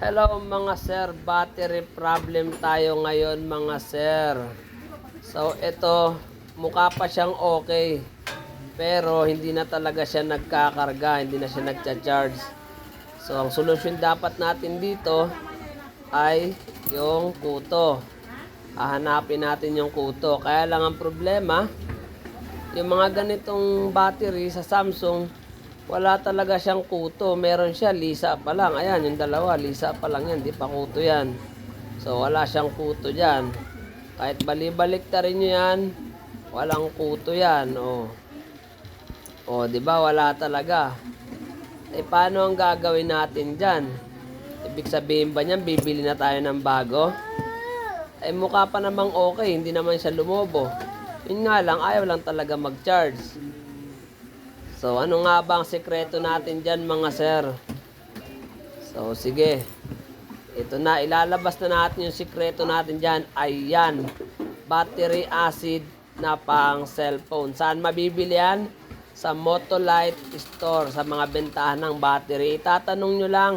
Hello mga sir, battery problem tayo ngayon mga sir. So ito, mukha pa siyang okay. Pero hindi na talaga siya nagkakarga, hindi na siya nagcha-charge. So ang solusyon dapat natin dito ay yung kuto. Hahanapin natin yung kuto. Kaya lang ang problema, yung mga ganitong battery sa Samsung, wala talaga siyang kuto. Meron siya, lisa pa lang. Ayan, yung dalawa, lisa pa lang yan. Di pa kuto yan. So, wala siyang kuto dyan. Kahit balibalik ta rin yan, walang kuto yan. O, o di ba wala talaga. Eh, paano ang gagawin natin dyan? Ibig sabihin ba niyan, bibili na tayo ng bago? Eh, mukha pa namang okay, hindi naman siya lumobo. Yun nga lang, ayaw lang talaga mag-charge. So, ano nga ba ang sekreto natin dyan mga sir? So, sige. Ito na, ilalabas na natin yung sekreto natin dyan. Ayan, battery acid na pang cellphone. Saan mabibili yan? Sa Motolite Store, sa mga bentahan ng battery. Itatanong nyo lang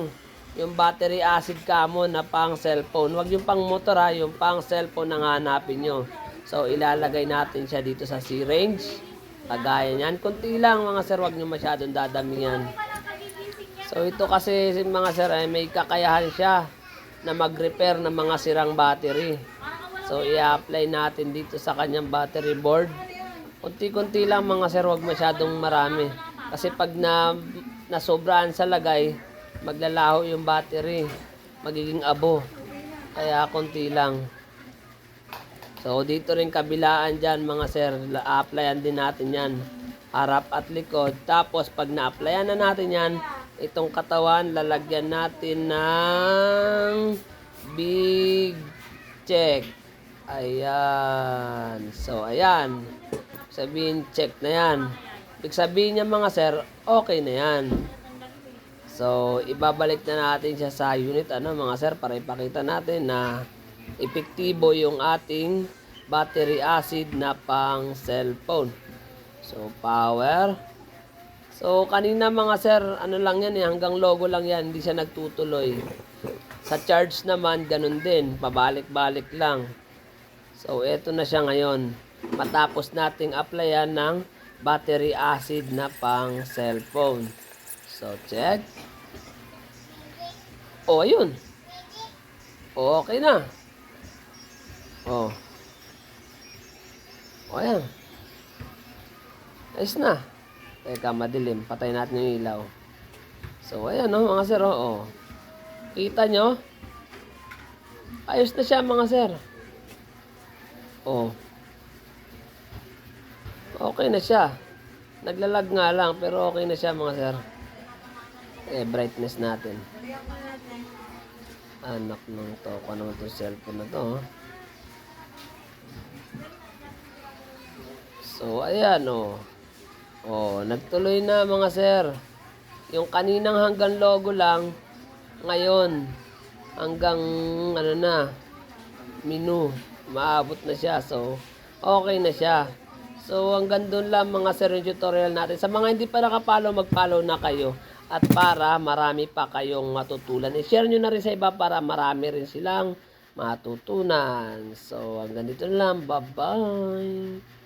yung battery acid kamo na pang cellphone. Huwag yung pang motor ha, yung pang cellphone ang hanapin nyo. So, ilalagay natin siya dito sa C-range. Kagaya niyan. Kunti lang mga sir, wag nyo masyadong dadamihan. So ito kasi mga sir, ay may kakayahan siya na mag-repair ng mga sirang battery. So i-apply natin dito sa kanyang battery board. Kunti-kunti lang mga sir, wag masyadong marami. Kasi pag na nasobrahan sa lagay, maglalaho yung battery. Magiging abo. Kaya konti lang. So, dito rin kabilaan dyan mga sir, applyan din natin yan. Harap at likod. Tapos, pag na-applyan na natin yan, itong katawan, lalagyan natin ng big check. Ayan. So, ayan. Sabihin, check na yan. Ibig sabihin niya mga sir, okay na yan. So, ibabalik na natin siya sa unit, ano mga sir, para ipakita natin na epektibo yung ating battery acid na pang cellphone. So, power. So, kanina mga sir, ano lang yan eh, hanggang logo lang yan, hindi siya nagtutuloy. Sa charge naman, ganun din, pabalik-balik lang. So, eto na siya ngayon. Matapos nating applyan ng battery acid na pang cellphone. So, check. O, ayun. O, okay na. O. O, ayan. Ayos na. Teka, madilim. Patay natin yung ilaw. So, ayan, no, mga sir, o. Kita nyo? Ayos na siya, mga sir. O. Okay na siya. Naglalag nga lang, pero okay na siya, mga sir. Eh, brightness natin. Anak ng to. Kung itong cellphone na to, oh. So, ayan, oh. Oh, nagtuloy na, mga sir. Yung kaninang hanggang logo lang, ngayon, hanggang, ano na, menu, maabot na siya. So, okay na siya. So, hanggang doon lang mga sir yung tutorial natin. Sa mga hindi pa nakapalo, mag-follow na kayo. At para marami pa kayong matutulan. I-share nyo na rin sa iba para marami rin silang matutunan. So, hanggang dito lang. Bye-bye.